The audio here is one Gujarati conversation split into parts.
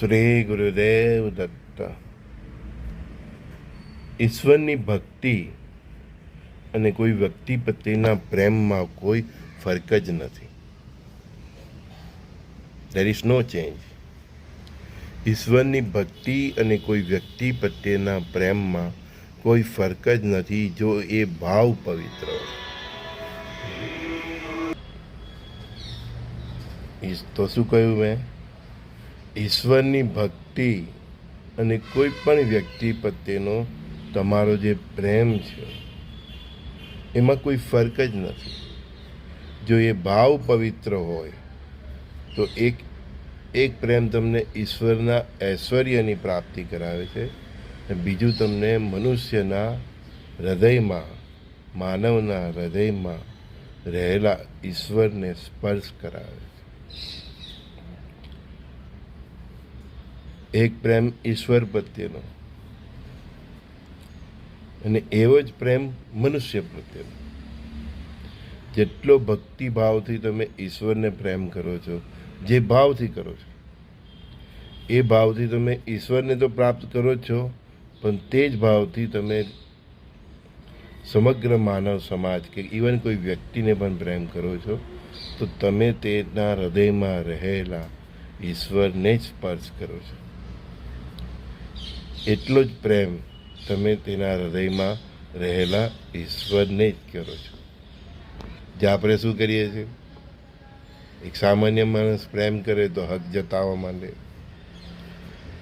શ્રી ગુરુદેવ દત્ત. ઈશ્વરની ભક્તિ અને કોઈ વ્યક્તિ પ્રત્યેના પ્રેમમાં કોઈ ફરક જ નથી. દેર ઇઝ નો ચેન્જ ઈશ્વરની ભક્તિ અને કોઈ વ્યક્તિ પ્રત્યેના પ્રેમમાં કોઈ ફરક જ નથી જો એ ભાવ પવિત્ર હોય. તો શું કહ્યું મેં? ઈશ્વરની ભક્તિ અને કોઈ પણ વ્યક્તિ પ્રત્યેનો તમારો જે પ્રેમ છે, એમાં કોઈ ફરક જ નથી. જો એ ભાવ પવિત્ર હોય, તો એક એક પ્રેમ તમને ઈશ્વરના ઐશ્વર્યની પ્રાપ્તિ કરાવે છે અને બીજું તમને મનુષ્યના હૃદયમાં, માનવના હૃદયમાં રહેલા ઈશ્વરને સ્પર્શ કરાવે છે. એક પ્રેમ ઈશ્વર પ્રત્યેનો. અને એવો જ પ્રેમ મનુષ્ય પ્રત્યેનો. જેટલો ભક્તિભાવથી તમે ઈશ્વરને પ્રેમ કરો છો, જે ભાવથી કરો છો, એ ભાવથી તમે ઈશ્વરને તો પ્રાપ્ત કરો છો, પણ તે જ ભાવથી તમે સમગ્ર માનવ સમાજ કે ઇવન કોઈ વ્યક્તિને પણ પ્રેમ કરો છો, તો તમે તેના હૃદયમાં રહેલા ઈશ્વરને જ સ્પર્શ કરો છો. એટલો જ પ્રેમ તમે તેના હૃદયમાં રહેલા ઈશ્વરને જ કરો છો. જે આપણે શું કરીએ છીએ? એક સામાન્ય માણસ પ્રેમ કરે તો હક જતાવવા માંડે.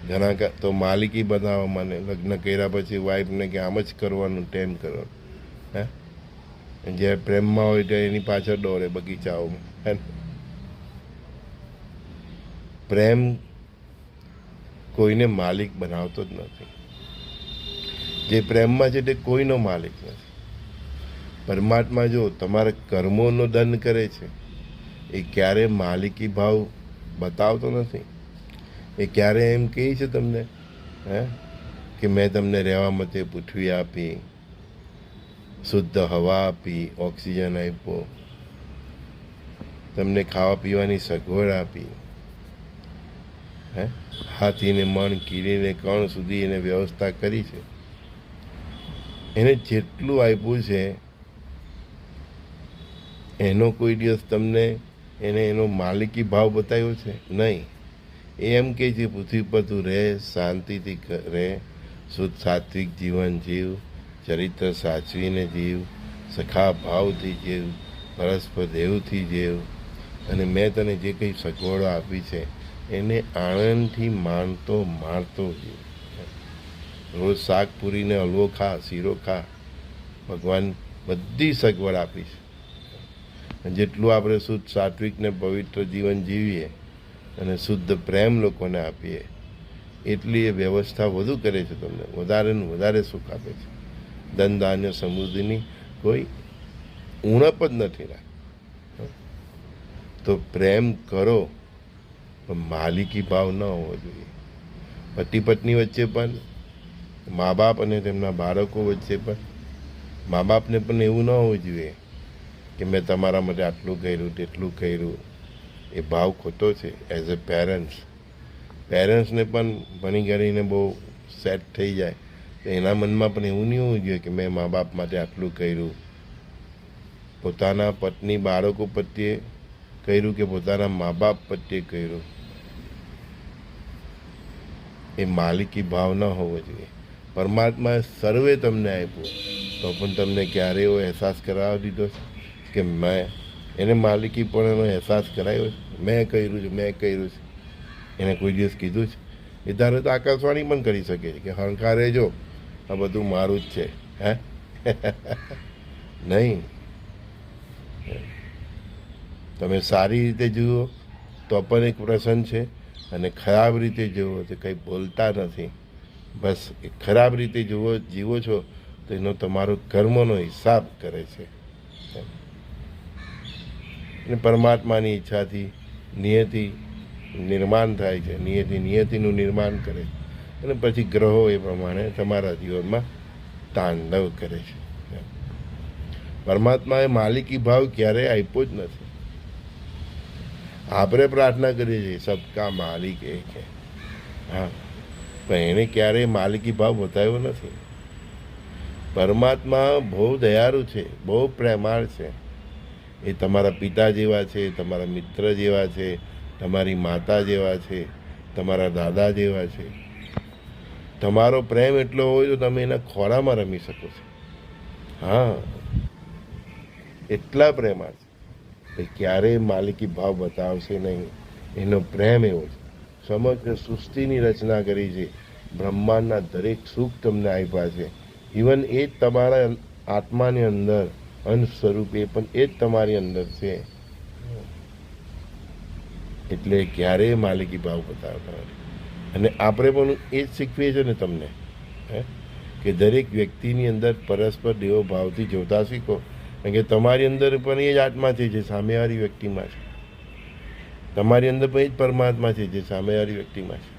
ઘણા તો માલિકી બનાવવા માંડે. લગ્ન કર્યા પછી વાઈફને કે આમ જ કરવાનું ટેમ કરવાનું. હે? જે પ્રેમમાં હોય ત્યારે એની પાછળ દોડે બગીચાઓમાં. હે પ્રેમ કોઈને માલિક બનાવતો જ નથી. જે પ્રેમમાં છે તે કોઈનો માલિક નથી. પરમાત્મા જો તમારા કર્મોનો દંડ કરે છે, એ ક્યારે માલિકી ભાવ બતાવતો નથી? એ ક્યારે એમ કહે છે તમને, હે, કે મેં તમને રહેવા માટે પૃથ્વી આપી, શુદ્ધ હવા આપી, ઓક્સિજન આપ્યો, તમને ખાવા પીવાની સગવડ આપી હે? હાથીને મણ કીડીને કણ સુધી એને વ્યવસ્થા કરી છે. એને જેટલું આપ્યું છે, એનો કોઈ દિવસ તમને એને એનો માલિકી ભાવ બતાવ્યો છે? નહીં. એ એમ કહે છે, પૃથ્વી પર તું રહે, શાંતિથી રહે, શુદ્ધ સાત્વિક જીવન જીવ, ચરિત્ર સાચવીને જીવ, સખા ભાવથી જીવ, પરસ્પર દેવથી જીવ. અને મેં તને જે કંઈ સગવડો આપી છે એને આણંદથી માણતો માણતો જીવ રોજ શાક પૂરીને હલવો ખા, શીરો ખા. ભગવાન બધી સગવડ આપી છે. જેટલું આપણે શુદ્ધ સાત્વિક ને પવિત્ર જીવન જીવીએ અને શુદ્ધ પ્રેમ લોકોને આપીએ, એટલી એ વ્યવસ્થા વધુ કરે છે તમને. વધારે ને વધારે સુખ આપે છે. ધન, ધાન્ય, સમૃદ્ધિની કોઈ ઉણપ જ નથી રાખ તો પ્રેમ કરો પણ માલિકી ભાવ ન હોવો જોઈએ. પતિ પત્ની વચ્ચે પણ મા બાપ અને તેમના બાળકો વચ્ચે પણ મા બાપને પણ એવું ન હોવું જોઈએ કે મેં તમારા માટે આટલું કર્યું, તેટલું કર્યું. એ ભાવ ખોટો છે એઝ અ પેરેન્ટ્સ પેરેન્ટ્સને પણ ભણી ગણીને બહુ સેટ થઈ જાય. તો એના મનમાં પણ એવું નહીં હોવું જોઈએ કે મેં મા બાપ માટે આટલું કર્યું. પોતાના પત્ની, બાળકો પ્રત્યે કર્યું કે પોતાના મા બાપ પ્રત્યે કર્યું? એ માલિકી ભાવ ન હોવો જોઈએ. પરમાત્માએ સર્વે તમને આપ્યું. તો પણ તમને ક્યારે એવો અહેસાસ કરાવી દીધો કે મેં, એને માલિકી પણ એનો અહેસાસ કરાયો છે? મેં કર્યું છે, મેં કર્યું છે. એને કોઈ દિવસ કીધું છે? એ ધારે તો આકાશવાણી પણ કરી શકે છે કે હણકારે જો, આ બધું મારું જ છે, હે? નહીં. તમે સારી રીતે જુઓ તો પણ એક પ્રસન્ન છે અને ખરાબ રીતે જુઓ તો કંઈ બોલતા નથી. બસ ખરાબ રીતે જુઓ, જીવો છો તો એનો તમારો કર્મનો હિસાબ કરે છે. અને પરમાત્માની ઈચ્છાથી નિયતિ નિર્માણ થાય છે. નિયતિ નિયતિનું નિર્માણ કરે અને પછી ગ્રહો એ પ્રમાણે તમારા જીવનમાં તાંડવ કરે છે. પરમાત્માએ માલિકી ભાવ ક્યારેય આપ્યો જ નથી. આપણે પ્રાર્થના કરીએ છીએ, સબકા માલિક એક હે. હા. પણ એણે ક્યારેય માલિકી ભાવ બતાવ્યો નથી. પરમાત્મા બહુ દયાળુ છે, બહુ પ્રેમાળ છે. એ તમારા પિતા જેવા છે, તમારા મિત્ર જેવા છે, તમારી માતા જેવા છે, તમારા દાદા જેવા છે. તમારો પ્રેમ એટલો હોય તો તમે એના ખોરામાં રમી શકો છો. હા. એટલા પ્રેમાળ છે. કે ક્યારેય માલિકી ભાવ બતાવશે નહીં. એનો પ્રેમ એવો છે. સમગ્ર સૃષ્ટિની રચના કરી છે. બ્રહ્માંડના દરેક સુખ તમને આપ્યા છે. ઇવન એ જ તમારા આત્માની અંદર અંશ સ્વરૂપે પણ એ જ તમારી અંદર છે. એટલે ક્યારેય માલિકી ભાવ બતાવતા અને આપણે પણ એ જ શીખવીએ છીએ ને તમને, હે? કે દરેક વ્યક્તિની અંદર પરસ્પર દેવો ભાવથી જોતા શીખો. કારણ કે તમારી અંદર પણ એ જ આત્મા છે જે સામેવાળી વ્યક્તિમાં છે. તમારી અંદર પણ એ જ પરમાત્મા છે જે સામેવાળી વ્યક્તિમાં છે.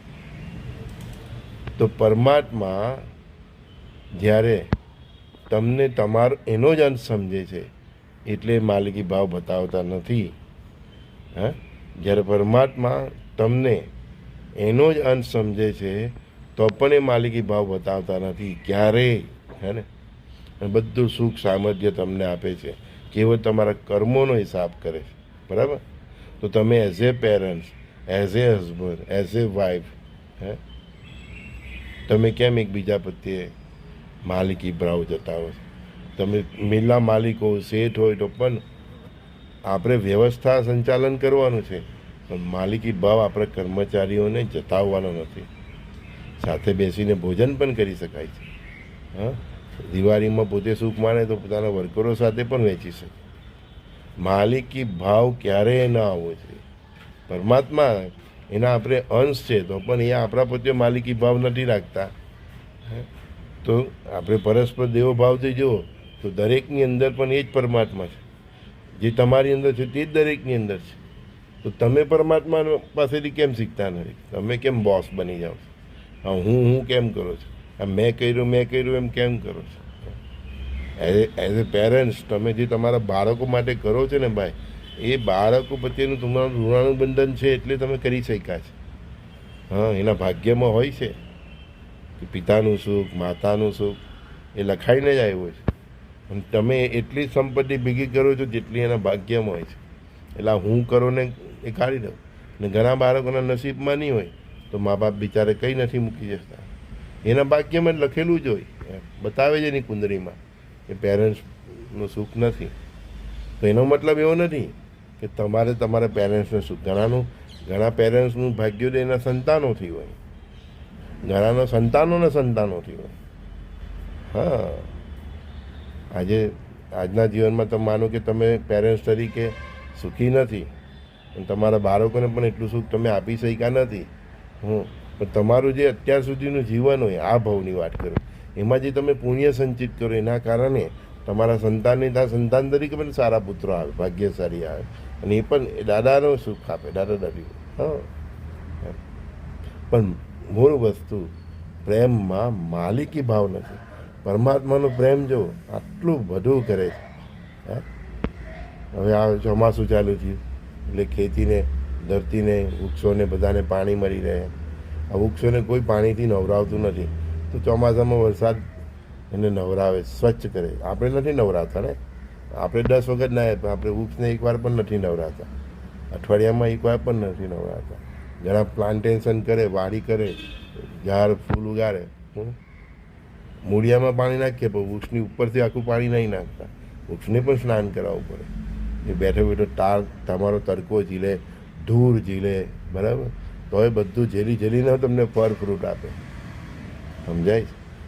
તો પરમાત્મા જ્યારે તમને તમારો એનો જ અંશ સમજે છે, એટલે માલિકી ભાવ બતાવતા નથી. હા? જ્યારે પરમાત્મા તમને એનો જ અંશ સમજે છે, તો પણ એ માલિકી ભાવ બતાવતા નથી ક્યારેય. હે ને? બધું સુખ સામર્થ્ય તમને આપે છે. કેવળ તમારા કર્મોનો હિસાબ કરે છે. બરાબર? તો તમે as a parents as a husband as a wife હે? તમે કેમ એકબીજા પ્રત્યે માલિકી ભાવ જતાવો હો તમે મિલના માલિક હો શેઠ હોય તો પણ આપણે વ્યવસ્થા સંચાલન કરવાનું છે. પણ માલિકી ભાવ આપણે કર્મચારીઓને જતાવવાનો નથી. સાથે બેસીને ભોજન પણ કરી શકાય છે. હા? દિવાળીમાં પોતે સુખ માને તો પોતાના વર્કરો સાથે પણ વેચી શકે. માલિકી ભાવ ક્યારેય ન આવવો જોઈએ. પરમાત્મા એના આપણે અંશ છે તો પણ એ આપણા પ્રત્યે માલિકી ભાવ નથી રાખતા? તો આપણે પરસ્પર દેવો ભાવથી જુઓ, તો દરેકની અંદર પણ એ જ પરમાત્મા છે. જે તમારી અંદર છે તે જ દરેકની અંદર છે. તો તમે પરમાત્મા પાસેથી કેમ શીખતા નથી? તમે કેમ બોસ બની જાઓ છો? હા હું કેમ કરો છો? મેં કર્યું મેં કર્યું, એમ કેમ કરો છો? એઝ એ પેરેન્ટ્સ તમે જે તમારા બાળકો માટે કરો છો ને ભાઈ, એ બાળકો પ્રત્યેનું તમારું ઋણાનુબંધન છે એટલે તમે કરી શક્યા છે. હા, એના ભાગ્યમાં હોય છે કે પિતાનું સુખ, માતાનું સુખ, એ લખાઈને જ આવ્યું છે. અને તમે એટલી સંપત્તિ ભેગી કરો છો જેટલી એના ભાગ્યમાં હોય છે. એટલે હું કરો ને એ કાઢી દઉં. ને ઘણા બાળકોના નસીબમાં નહીં હોય, તો મા બાપ બિચારે કંઈ નથી મૂકી જતા એના જ લખેલું જ હોય. બતાવે છે એની કુંદરીમાં કે પેરેન્ટ્સનું સુખ નથી. તો એનો મતલબ એવો નથી કે તમારે તમારા પેરેન્ટ્સને સુખ, ઘણાનું, ઘણા પેરેન્ટ્સનું ભાગ્યોદય એના સંતાનોથી હોય. ઘણાના સંતાનોના સંતાનોથી હોય. હા. આજે, આજના જીવનમાં તમે માનો કે તમે પેરેન્ટ્સ તરીકે સુખી નથી. તમારા બાળકોને પણ એટલું સુખ તમે આપી શક્યા નથી. હું પણ તમારું જે અત્યાર સુધીનું જીવન હોય, આ ભાવની વાત કરો. એમાં જે તમે પુણ્ય સંચિત કરો, એના કારણે તમારા સંતાનને ત્યાં સંતાન તરીકે પણ સારા પુત્રો આવે, ભાગ્યશાળી આવે. અને એ પણ એ દાદાનો સુખ આપે, દાદા દાદી. હા. પણ મૂળ વસ્તુ, પ્રેમમાં માલિકી ભાવ નથી. પરમાત્માનો પ્રેમ જો આટલું બધું કરે છે? હવે આ ચોમાસું ચાલુ થયું, એટલે ખેતીને, ધરતીને, વૃક્ષોને બધાને પાણી મળી રહે. આ વૃક્ષોને કોઈ પાણીથી નવરાવતું નથી. તો ચોમાસામાં વરસાદ એને નવરાવે, સ્વચ્છ કરે. આપણે નથી નવરાતા ને? આપણે દસ વખત ના પણ આપણે વૃક્ષને એકવાર પણ નથી નવરાતા. અઠવાડિયામાં એકવાર પણ નથી નવરાતા. ઘણા પ્લાન્ટેશન કરે, વાડી કરે, ઝાડ, ફૂલ ઉગાડે. મૂળિયામાં પાણી નાખીએ પણ વૃક્ષની ઉપરથી આખું પાણી નહીં નાખતા. વૃક્ષને પણ સ્નાન કરાવવું પડે. એ બેઠો બેઠો તાર, તમારો તડકો ઝીલે, ધૂળ ઝીલે, બરાબર? તો એ બધું ઝેલી ઝેલીને તમને ફળ ફ્રૂટ આપે. સમજાય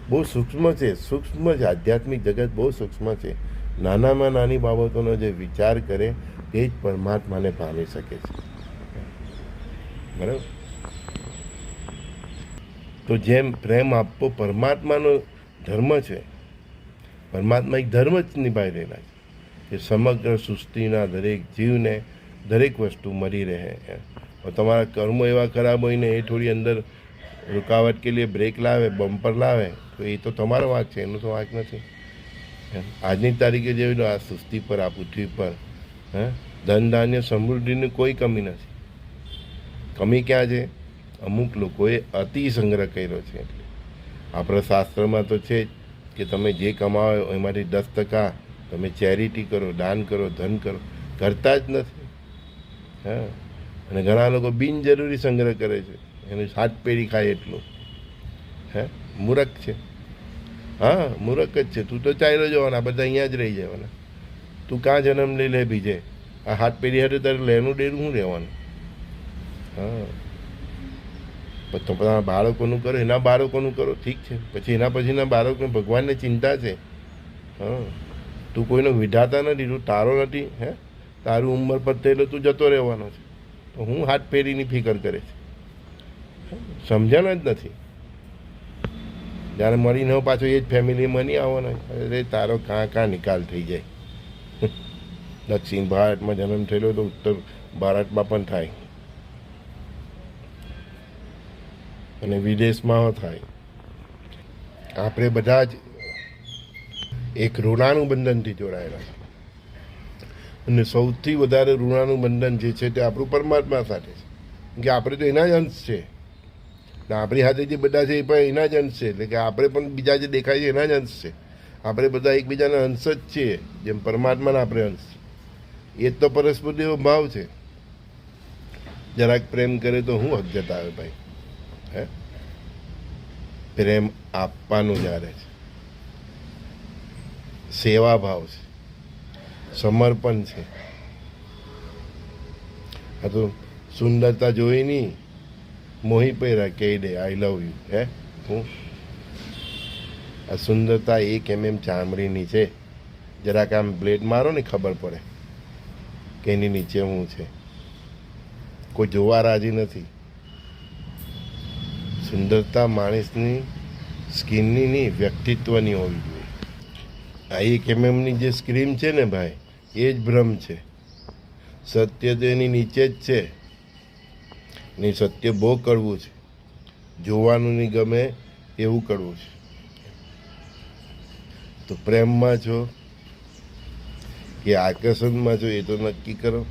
બહુ સૂક્ષ્મ છે સૂક્ષ્મ છે આધ્યાત્મિક જગત બહુ સૂક્ષ્મ છે. નાનામાં નાની બાબતોનો જે વિચાર કરે તે જ પરમાત્માને પામી શકે છે. બરાબર? તો જેમ પ્રેમ આપવો પરમાત્માનો ધર્મ છે, પરમાત્મા એક ધર્મ જ નિભાઈ રહેલા છે. કે સમગ્ર સૃષ્ટિના દરેક જીવને દરેક વસ્તુ મળી રહે એમ. और તમારા કર્મો એવા ખરાબ હોય ને એ થોડી અંદર રૂકાવટ કે લીએ બ્રેક લાવે બમ્પર લાવે તો એ તો તમારો વાંક છે એનો તો વાંક નથી આજની તારીખે જોઈ લો આ સૃષ્ટિ પર આ પૃથ્વી પર હે ધન ધાન્ય સમૃદ્ધિની કોઈ કમી નથી કમી ક્યાં છે અમુક લોકોએ અતિ સંગ્રહ કર્યો છે એટલે આપણા શાસ્ત્રમાં તો છે જ કે તમે જે કમાવો એમાંથી દસ ટકા તમે ચેરિટી કરો દાન કરો ધન કરો કરતા જ નથી હા અને ઘણા લોકો બિનજરૂરી સંગ્રહ કરે છે. એનું સાત પેઢી ખાય એટલું. હે? મૂરખ છે. હા, મૂરખ જ છે. તું તો ચાલ્યો જવાના, બધા અહીંયા જ રહી જવાના. તું કાં જન્મ લઈ લે બીજે? આ હાથ પેઢી હાથે તારે લેનું ડેરું શું રહેવાનું? હા. તો તમારા બાળકોનું કરો, એના બાળકોનું કરો, ઠીક છે. પછી એના પછીના બાળકોને ભગવાનને ચિંતા છે. હા. તું કોઈનો વિધાતા નથી, તું તારો નથી, હે? તારું ઉંમર પર એટલે તું જતો રહેવાનો છે. તો હું હાથ પેરીની ફિકર કરે છે. સમજણ જ નથી. જ્યારે મળીને પાછો એ જ ફેમિલીમાં નહીં આવવાના અરે તારો કાં કાં નિકાલ થઈ જાય? દક્ષિણ ભારતમાં જન્મ થયેલો તો ઉત્તર ભારતમાં પણ થાય. અને વિદેશમાં થાય. આપણે બધા જ એક ઋણાનું બંધનથી જોડાયેલા છે. અને સૌથી વધારે ઋણાનું બંધન જે છે તે આપણું પરમાત્મા સાથે છે. કે આપણે તો એના જ અંશ છે. આપણી સાથે જે બધા છે એ પણ એના જ અંશ છે. એટલે કે આપણે પણ બીજા જે દેખાય છે એના જ અંશ છે. આપણે બધા એકબીજાના અંશ જ છીએ જેમ પરમાત્માના આપણે અંશ એ જ તો પરસ્પર દેવો ભાવ છે. જરાક પ્રેમ કરે તો હું હકજત આવે ભાઈ? હે? પ્રેમ આપવાનું જ્યારે છે. સેવા ભાવ છે. સમર્પણ છે. આ તો સુંદરતા જોઈ નહીં મોહી પહેરા કહી દે આઈ લવ યુ હે? હું? આ સુંદરતા એક એમ એમ ચામડીની છે. જરાક આમ બ્લેડ મારો ને ખબર પડે કે એની નીચે હું છે. કોઈ જોવા રાજી નથી. સુંદરતા માણસની સ્કિનની નહીં, વ્યક્તિત્વની હોવી જોઈએ. આ એક એમએમની જે સ્ક્રીમ છે ને ભાઈ એ જ ભ્રમ છે. સત્ય તો એની નીચે જ છે. ને સત્ય બહુ કડવું છે. જોવાનું નહીં ગમે એવું કડવું છે. તો પ્રેમમાં છો કે આકર્ષણમાં છો એ તો નક્કી કરો.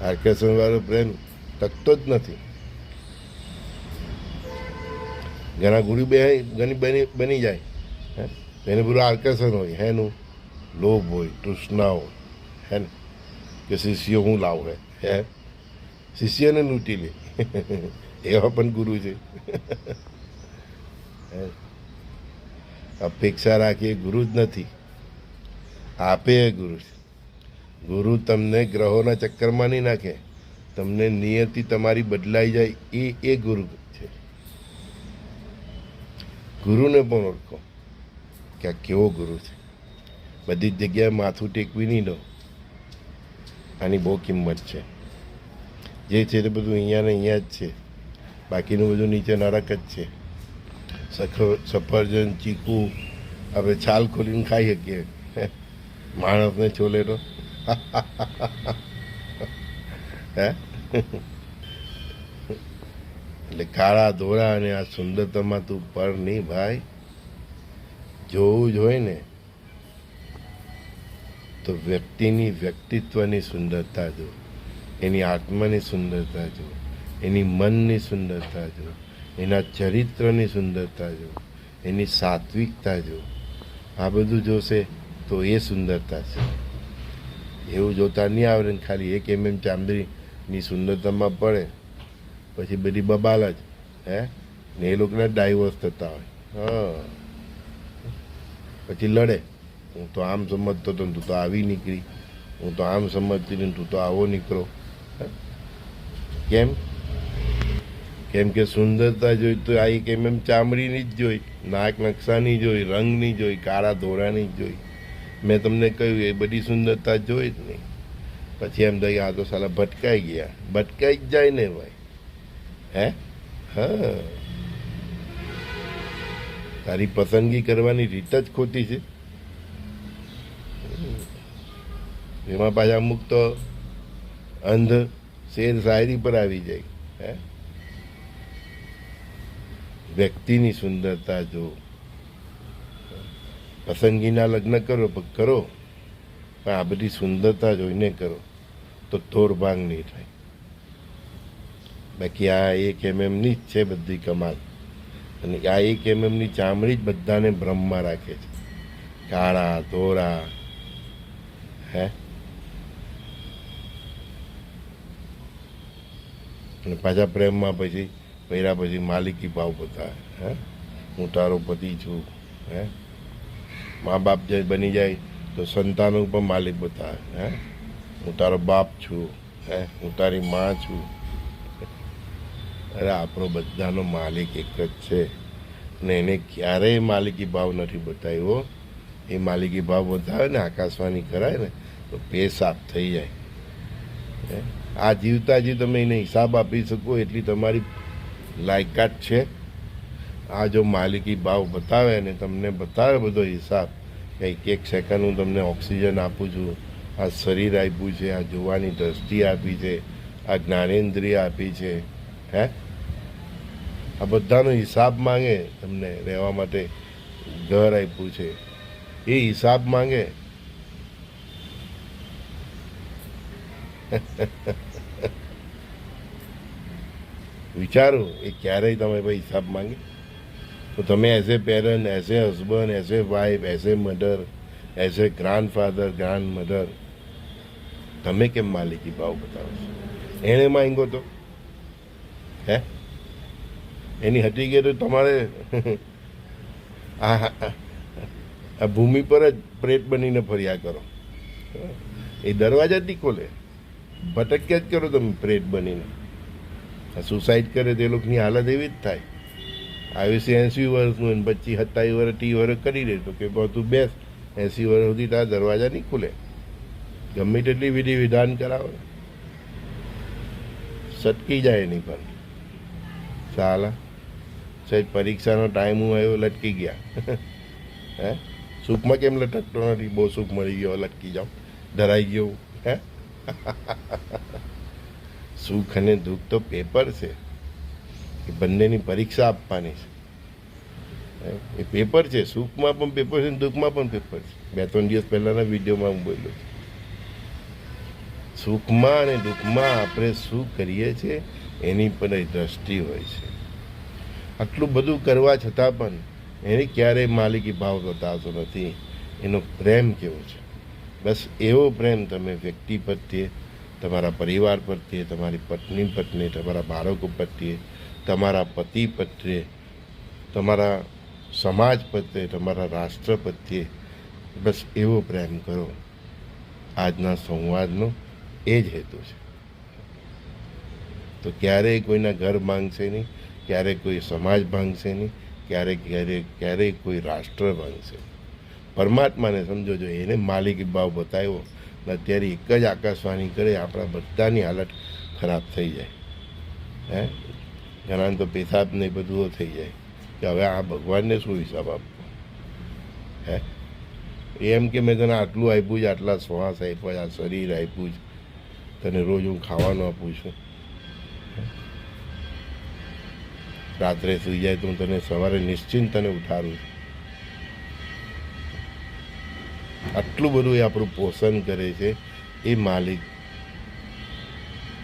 આકર્ષણવાળો પ્રેમ ટકતો જ નથી. ઘણા ગુરુ બે ઘણી બની બની જાય. એને બધું આકર્ષણ હોય, હેનું? લોભ હોય તૃષ્ણા હોય હે ને કે શિષ્યો હું લાવે હે શિષ્યને લૂંટી લે એવા પણ ગુરુ છે. અપેક્ષા રાખીએ ગુરુ જ નથી આપે એ ગુરુ છે ગુરુ તમને ગ્રહોના ચક્કરમાં નહીં નાખે તમને નિયતિ તમારી બદલાઈ જાય એ એ ગુરુ છે ગુરુને પણ ઓળખો કે આ કેવો ગુરુ છે બધી જ જગ્યાએ માથું ટેકવી નહીં લો આની બહુ કિંમત છે. જે છે તે બધું અહીંયા ને અહીંયા જ છે. બાકીનું બધું નીચે નરક જ છે. સફરજન, ચીકુ, આપણે છાલ ખોલીને ખાઈ શકીએ. માણસને છોલે તો. હે? એટલે કાળા ધોળા અને આ સુંદરતામાં તું પર નહીં ભાઈ. જોવું જ હોય ને. તો વ્યક્તિની વ્યક્તિત્વની સુંદરતા જો એની આત્માની સુંદરતા જો એની મનની સુંદરતા જો એના ચરિત્રની સુંદરતા જો એની સાત્વિકતા જો આ બધું જોશે તો એ સુંદરતા છે. એવું જોતા નહીં આવડે ને ખાલી એક એમ એમ ચામડીની સુંદરતામાં પડે. પછી બધી બબાલ જ, હે? ને એ લોકોના ડાયવોર્સ થતા હોય. હા. પછી લડે. હું તો આમ સમજતો હતો તું તો આવી નીકળી. હું તો આમ સમજતી ને તું તો આવો નીકળો. કેમ? કેમ કે સુંદરતા જોઈ તો આ કેમ એમ ચામડીની જ જોઈ. નાક નકશાની જોઈ, રંગની જોઈ, કાળા ધોરાની જ જોઈ. મેં તમને કહ્યું, એ બધી સુંદરતા જોઈ જ નહીં. પછી એમ થઈ આ તો સાલા ભટકાઈ ગયા. ભટકાઈ જ જાય ને ભાઈ. હે? હા. તારી પસંદગી કરવાની રીત જ ખોટી છે. એમાં પાછા અમુક તો અંધ શેર શાયરી પર આવી જાય, હે? વ્યક્તિની સુંદરતા જો પસંદગીના લગ્ન કરો કરો, પણ આ બધી સુંદરતા જોઈને કરો, તો તોડભાંગ નહીં થાય. બાકી આ એક એમએમની જ છે બધી કમાલ. અને આ એક એમએમની ચામડી જ બધાને ભ્રમમાં રાખે છે. કાળા, ધોળા, હે? અને પાછા પ્રેમમાં પછી પહેર્યા પછી માલિકી ભાવ બતાવે હે? હું તારો પતિ છું, હે? મા બાપ જે બની જાય તો સંતાનો પણ માલિક બતાવે હે? હું તારો બાપ છું, હે? હું તારી માં છું. અરે, આપણો બધાનો માલિક એક જ છે ને એને ક્યારેય માલિકી ભાવ નથી બતાવ્યો એ માલિકી ભાવ બતાવે ને, આકાશવાણી કરાય ને, તો પે સાફ થઈ જાય, હે? આ જીવતા જી તમે એને હિસાબ આપી શકો એટલી તમારી લાયકાત છે. આ જો માલિકી ભાવ બતાવે અને તમને બતાવે બધો હિસાબ એક એક સેકન્ડ હું તમને ઓક્સિજન આપું છું. આ શરીર આપ્યું છે, આ જોવાની દ્રષ્ટિ આપી છે, આ જ્ઞાનેન્દ્રિય આપી છે, હે? આ બધાનો હિસાબ માંગે તમને રહેવા માટે ઘર આપ્યું છે. એ હિસાબ માંગે. વિચારો એ ક્યારેય તમે ભાઈ હિસાબ માંગે. તો તમે as a parent as a husband as a wife as a mother as a grandfather grandmother તમે કેમ માલિકી ભાવ બતાવો છો? એણે માંગ્યો તો? હે? એની હટી ગઈ તો તમારે આ આ ભૂમિ પર જ પ્રેત બનીને ફર્યા કરો. એ દરવાજા જ નહીં ખોલે. ભટક્યા જ કરો તમે પ્રેત બનીને. સુસાઇડ કરે તે લોકોની હાલત એવી જ થાય. આયુષ્ય એંસી વર્ષનું અને પછી સત્તાવીસ વર્ષ, ત્રીસ વર્ષ કરી દે તો કે તું બેસ. એંસી વર્ષ સુધી તારા દરવાજા નહીં ખુલે. ગમે તેટલી વિધિ વિધાન કરાવે. સટકી જાય એની પર. ચાલા સાહેબ, પરીક્ષાનો ટાઈમ હું આવ્યો, લટકી ગયા. હે? સુખમાં કેમ લટકતો નથી? બહુ સુખ મળી ગયો, લટકી જાઉં. ધરાઈ ગયો હે? સુખ અને દુઃખ તો પેપર છે. એ બંનેની પરીક્ષા આપવાની છે. એ પેપર છે. સુખમાં પણ પેપર છે દુઃખમાં પણ પેપર છે. બે ત્રણ દિવસ પહેલાંના વિડીયોમાં હું બોલ્યો સુખમાં અને દુઃખમાં આપણે શું કરીએ છીએ એની પર દ્રષ્ટિ હોય છે. આટલું બધું કરવા છતાં પણ એને ક્યારેય માલિકી ભાવ બતાવતો નથી. એનો પ્રેમ કેવો છે? બસ એવો પ્રેમ તમે વ્યક્તિ પ્રત્યે તમારા પરિવાર પ્રત્યે, તમારી પત્ની પ્રત્યે, તમારા બાળકો પ્રત્યે, તમારા પતિ પ્રત્યે, તમારા સમાજ પ્રત્યે, તમારા રાષ્ટ્ર પ્રત્યે બસ એવો પ્રેમ કરો. આજના સંવાદનો એ જ હેતુ છે. તો ક્યારેય કોઈના ઘર માંગશે નહીં, ક્યારેય કોઈ સમાજ ભાંગશે નહીં, ક્યારેય ક્યારેય ક્યારેય કોઈ રાષ્ટ્ર ભાંગશે પરમાત્માને સમજો જો એને માલિકી ભાવ બતાવ્યો અત્યારે એક જ આકાશવાણી કરે, આપણા બધાની હાલત ખરાબ થઈ જાય. હે? ઘણા તો પેશાબ ને બધું થઈ જાય કે હવે આ ભગવાનને શું હિસાબ આપવો? હે? એમ કે મેં તને આટલું આપ્યું છે, આટલા શ્વાસ આપ્યા આ શરીર આપ્યું છે, તને રોજ હું ખાવાનું આપું છું. રાત્રે સુઈ જાય તો હું તને સવારે નિશ્ચિંત તને ઉઠારું છું. આટલું બધું એ આપણું પોષણ કરે છે, એ માલિક,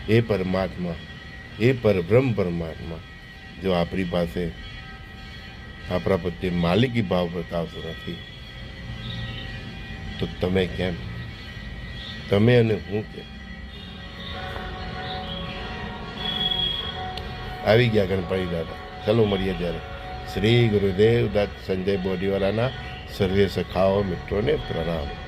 એ પરમાત્મા, એ પરબ્રહ્મ પરમાત્મા, જો આપણી પાસે આપણા પ્રત્યે માલિકી ભાવ બતાવતો નથી, તો તમે કેમ? તમે અને હું કેમ? આવી ગયા ગણપતિ દાદા. ચલો મળીએ ત્યારે. શ્રી ગુરુદેવ દત્ત સંજય બોડીવાલાના સર્વે સખાઓ મિત્રોને પ્રણામ.